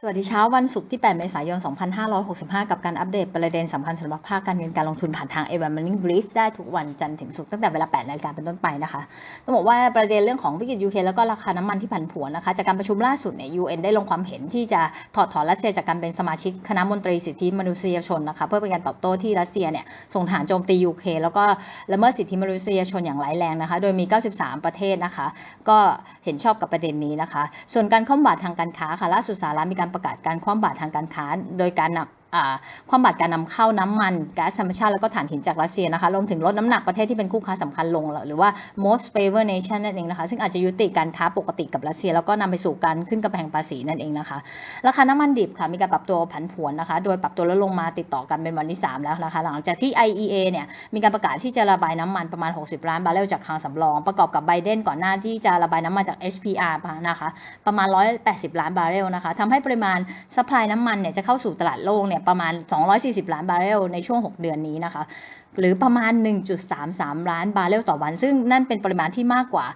สวัสดีเช้าวันศุกร์ที่ 8 เมษายน 2565 กับการอัปเดตประเด็นสำคัญสำหรับภาคการเงินการลงทุนผ่านทาง a v a m o r n i n g Brief ได้ทุกวันจันทร์ถึงศุกร์ตั้งแต่เวลา 8 นาฬิกาเป็นต้นไปนะคะ ต้องบอกว่าประเด็นเรื่องของวิกฤตยูเครนแล้วก็ราคาน้ำมันที่ผันผวนนะคะ จากการประชุมล่าสุดเนี่ย UN ได้ลงความเห็นที่จะถอดถอนรัสเซียจากการเป็นสมาชิกคณะมนตรีสิทธิมนุษยชนนะคะ เพื่อเป็นการตอบโต้ที่รัสเซียเนี่ยส่งทหารโจมตียูเครนแล้วก็ละเมิดสิทธิมนุษยชนอย่างร้ายแรงนะคะ โดยมี 93 ประเทศนะคะ ก็เห็นชอบกับประเด็นนี้นะคะ ส่วนการคว่ำบาตรทางการค้าค่ะล่าสุดสหรัฐมีการประกาศการคว่ำบาตรทางการค้า โดยการนำ ความบัตรการนำเข้าน้ำมันก๊าซธรรมชาติแล้วก็ถ่านหินจากรัสเซียนะคะรวมถึงลดน้ำหนักประเทศที่เป็นคู่ค้าสำคัญลง หรือว่า most favor nation นั่นเองนะคะ ซึ่งอาจจะยุติการค้าปกติกับรัสเซีย แล้วก็นำไปสู่การขึ้นกำแพงภาษีนั่นเองนะคะ ราคาน้ำมันดิบค่ะมีการปรับตัวผันผวนนะคะ โดยปรับตัวลดลงมาติดต่อกันเป็นวันที่ 3 แล้วนะคะ หลังจากที่ IEA เนี่ยมีการประกาศที่จะระบายน้ำมันประมาณ 60 ล้านบาร์เรลจากคลังสำรองประกอบกับไบเดนก่อนหน้าที่จะระบายน้ำมันจาก HPR นะคะประมาณ 180 ล้านบาร์เรลนะคะทำให้ปริมาณซัพพลายน้ำมันเนี่ยจะเข้าสู่ตลาดโลกเนี่ยประมาณ 240 ล้านบาร์เรลในช่วง 6 เดือนนี้นะคะ หรือประมาณ 1.33 ล้านบาร์เรลต่อวัน ซึ่งนั่นเป็นปริมาณที่มากกว่า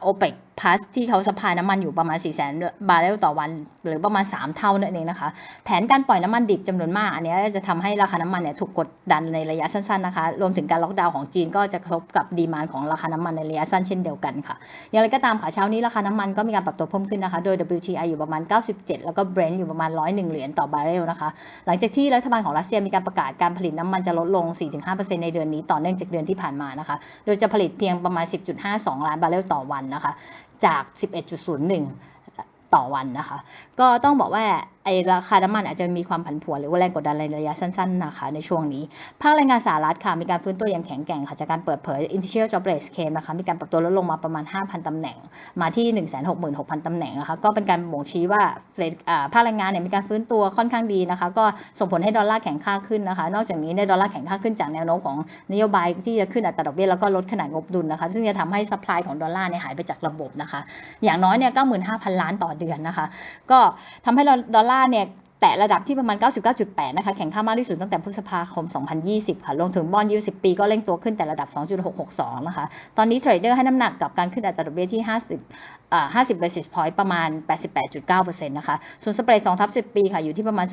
โอเปกพัสที่เขาสปายน้ำมันอยู่ประมาณ4 0 0 0 0 0 บาร์เรลต่อวัน หรือประมาณ 3 เท่านั่นเองนะคะ แผนการปล่อยน้ำมันดิบจำนวนมาก อันนี้จะทำให้ราคาน้ำมันเนี่ยถูกกดดันในระยะสั้นๆนะคะ รวมถึงการล็อกดาวน์ของจีนก็จะกระทบกับดีมานของราคาน้ำมันในระยะสั้นเช่นเดียวกันค่ะ อย่างไรก็ตามค่ะเช้านี้ราคาน้ำมันก็มีการปรับตัวเพิ่มขึ้นนะคะ โดย WTI อยู่ประมาณ 97 แล้วก็ Brent อยู่ประมาณ 101 เหรียญต่อบาร์เรลนะคะ หลังจากที่รัฐบาลของรัสเซียมีการประกาศการผลิตน้ำมันจะลดลง 4-5%ในเดือนนี้ต่อเนื่องจากเดือนที่ผ่านมานะคะ โดยจะผลิตเพียงประมาณ 10.52 ล้านบาร์เรลต่อวันนะคะ จาก 11.01 ต่อวันนะคะ ก็ต้องบอกว่าไอราคาน้ำมันอาจจะมีความผันผวนหรือว่าแรงกดดันในระยะสั้นๆนะคะในช่วงนี้ ภาคแรงงานสหรัฐค่ะมีการฟื้นตัวอย่างแข็งแกร่งค่ะจากการเปิดเผย Initial Jobless Claim นะคะมีการปรับตัวลดลงมาประมาณ 5,000 ตำแหน่ง มาที่ 166,000 ตำแหน่งนะคะก็เป็นการบ่งชี้ว่าภาคแรงงานเนี่ยมีการฟื้นตัวค่อนข้างดีนะคะก็ส่งผลให้ดอลลาร์แข็งค่าขึ้นนะคะ นอกจากนี้ในดอลลาร์แข็งค่าขึ้นจากแนวโน้มของนโยบายที่จะขึ้นอัตราดอกเบี้ยแล้วก็ลดขนาดงบดุลนะคะซึ่งจะทำให้ซัพพลายของดอลลาร์เนี่ยหายไปจากระบบนะคะอย่างน้อยเนี่ย95,000 ล้านต่อเดือนนะคะก็ทำให้ดอลลาร์เนี่ยแตะระดับที่ประมาณ 99.8 นะคะ แข็งค่ามากที่สุดตั้งแต่พฤษภาคม 2020 ค่ะ ลงถึงบอลยู10 ปีก็เร่งตัวขึ้นแต่ระดับ 2.662 นะคะ ตอนนี้เทรดเดอร์ให้น้ำหนักกับการขึ้นอัตราดอกเบี้ยที่ 50 50 basis point ประมาณ 88.9%นะคะ ส่วนสเปรด2ทับ10 ปีค่ะอยู่ที่ประมาณ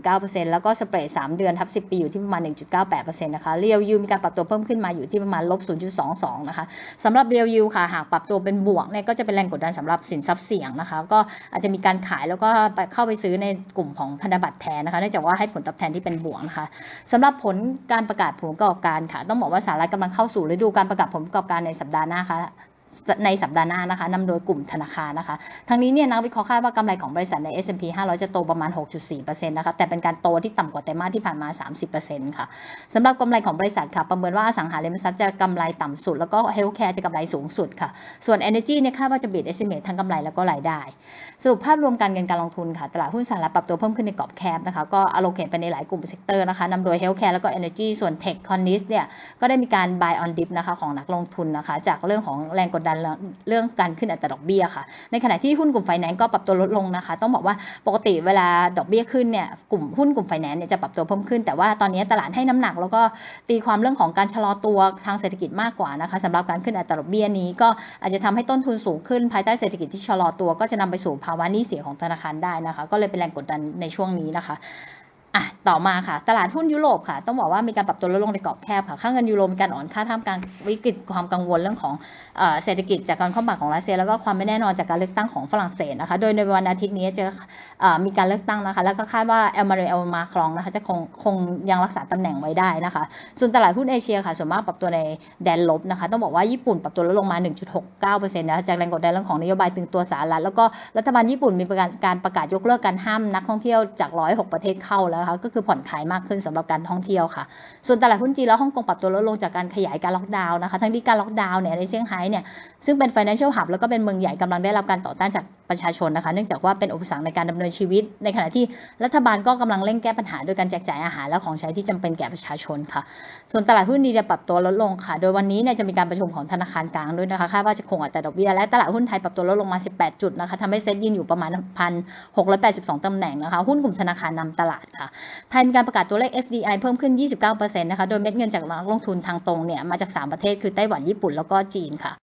0.19%แล้วก็สเปรด3เดือนทับ10 ปีอยู่ที่ประมาณ 1.98%นะคะ เรียวยูมีการปรับตัวเพิ่มขึ้นมาอยู่ที่ประมาณลบ 0.22 นะคะสำหรับเรียวยูค่ะหากปรับตัวเป็นบวกเนี่ยก็จะเป็นแรงกดดันสำหรับสินทรัพย์เสี่ยงนะคะ ก็อาจจะมีการขายแล้วก็เข้าไปซื้อในกลุ่มของพันธบัตรแทนนะคะเนื่องจากว่าให้ผลตอบแทนที่เป็นบวกนะคะสำหรับผลการประกาศผลประกอบการค่ะ ต้องบอกว่าสหรัฐกำลังเข้าสู่ฤดูการประกาศผลประกอบการในสัปดาห์หน้าค่ะ ในสัปดาห์หน้านะคะนำโดยกลุ่มธนาคารนะคะ ทั้งนี้เนี่ยนักวิเคราะห์คาดว่ากำไรของบริษัทใน S&P 500 จะโตประมาณ 6.4%นะคะ แต่เป็นการโตที่ต่ำกว่าไตรมาสที่ผ่านมา 30%ค่ะสำหรับกำไรของบริษัทค่ะ ประเมินว่าอสังหาริมทรัพย์จะกำไรต่ำสุด แล้วก็เฮลท์แคร์จะกำไรสูงสุดค่ะ ส่วน Energy เนี่ยคาดว่าจะบีด estimate ทั้งกำไรแล้วก็รายได้ สรุปภาพรวมการเงินการลงทุนค่ะตลาดหุ้นสหรัฐปรับตัวเพิ่มขึ้นในกรอบแคบนะคะก็ allocate ไปในหลายกลุ่มเซกเตอร์นะคะนำโดย healthcare แล้วก็ energy ส่วน tech c o n n i s เนี่ยก็ได้มีการ buy on dip นะคะของนักลงทุนนะคะจากเรื่องของแรงกดดันเรื่องการขึ้นอัตราดอกเบี้ยค่ะ ในขณะที่หุ้นกลุ่มไฟแนนซ์ก็ปรับตัวลดลงนะคะ ต้องบอกว่าปกติเวลาดอกเบี้ยขึ้นเนี่ยกลุ่มหุ้นกลุ่มไฟแนนซ์เนี่ยจะปรับตัวเพิ่มขึ้น แต่ว่าตอนนี้ตลาดให้น้ำหนัก แล้วก็ตีความเรื่องของการชะลอตัวทางเศรษฐกิจมากกว่านะคะสำหรับการขึ้นอัตราดอกเบี้ยนี้ก็อาจจะทำให้ต้นทุนสูงขึ้นภายใต้เศรษฐกิจที่ชะลอตัวก็จะนำไปสู่ภาวะหนี้เสียของธนาคารได้นะคะ ก็เลยเป็นแรงกดดันในช่วงนี้นะคะ อะต่อมาค่ะ ตลาดหุ้นยุโรปค่ะ ต้องบอกว่ามีการปรับตัวลดลงในกรอบแคบค่ะค่าเงินยูโรมีการอ่อนค่าท่ามกลางวิกฤตความกังวลเรื่องของเศรษฐกิจจากการคว่ำบาตรของรัสเซีย แล้วก็ความไม่แน่นอนจากการเลือกตั้งของฝรั่งเศสนะคะ โดยในวันอาทิตย์นี้จะมีการเลือกตั้งนะคะ แล้วก็คาดว่าเอลมาเรลมาครองนะคะจะคงคงยังรักษาตำแหน่งไว้ได้นะคะ ส่วนตลาดหุ้นเอเชียค่ะส่วนมากปรับตัวในแดนลบนะคะ ต้องบอกว่าญี่ปุ่นปรับตัวลดลงมา 1.69%นะจากแรงกดดันเรื่องของนโยบายตึงตัวสหรัฐแล้วก็รัฐบาลญี่ปุ่นมีการประกาศยกเลิกการห้ามนักท่องเที่ยวจาก 106 ประเทศเข้าแล้วนะคะ ก็คือผ่อนคลายมากขึ้นสำหรับการท่องเที่ยวค่ะ ส่วนตลาดหุ้นจีนแล้วฮ่องกงปรับตัวลดลงจากการขยายการล็อกดาวน์นะคะ ทั้งที่การล็อกดาวน์เนี่ยในเซี่ยงไฮ้เนี่ยซึ่งเป็น financial hub แล้วก็เป็นเมืองใหญ่กำลังได้รับการต่อต้านจาก ประชาชนนะคะ เนื่องจากว่าเป็นอุปสรรคในการดำเนินชีวิต ในขณะที่รัฐบาลก็กำลังเร่งแก้ปัญหาโดยการแจกจ่ายอาหารและของใช้ที่จำเป็นแก่ประชาชนค่ะ ส่วนตลาดหุ้นดีจะปรับตัวลดลงค่ะ โดยวันนี้เนี่ยจะมีการประชุมของธนาคารกลางด้วยนะคะคาดว่าจะคงอัตราดอกเบี้ยและตลาดหุ้นไทยปรับตัวลดลงมา 18 จุดนะคะทำให้เซ็ตยืนอยู่ประมาณ 1,682ตำแหน่งนะคะ หุ้นกลุ่มธนาคารนำตลาดค่ะ ไทยมีการประกาศตัวเลข FDI เพิ่มขึ้น 29%นะคะ โดยเม็ดเงินจากนักลงทุนทางตรงเนี่ยมาจาก 3 ประเทศคือไต้หวันญี่ปุ่นแล้วก็จีนค่ะ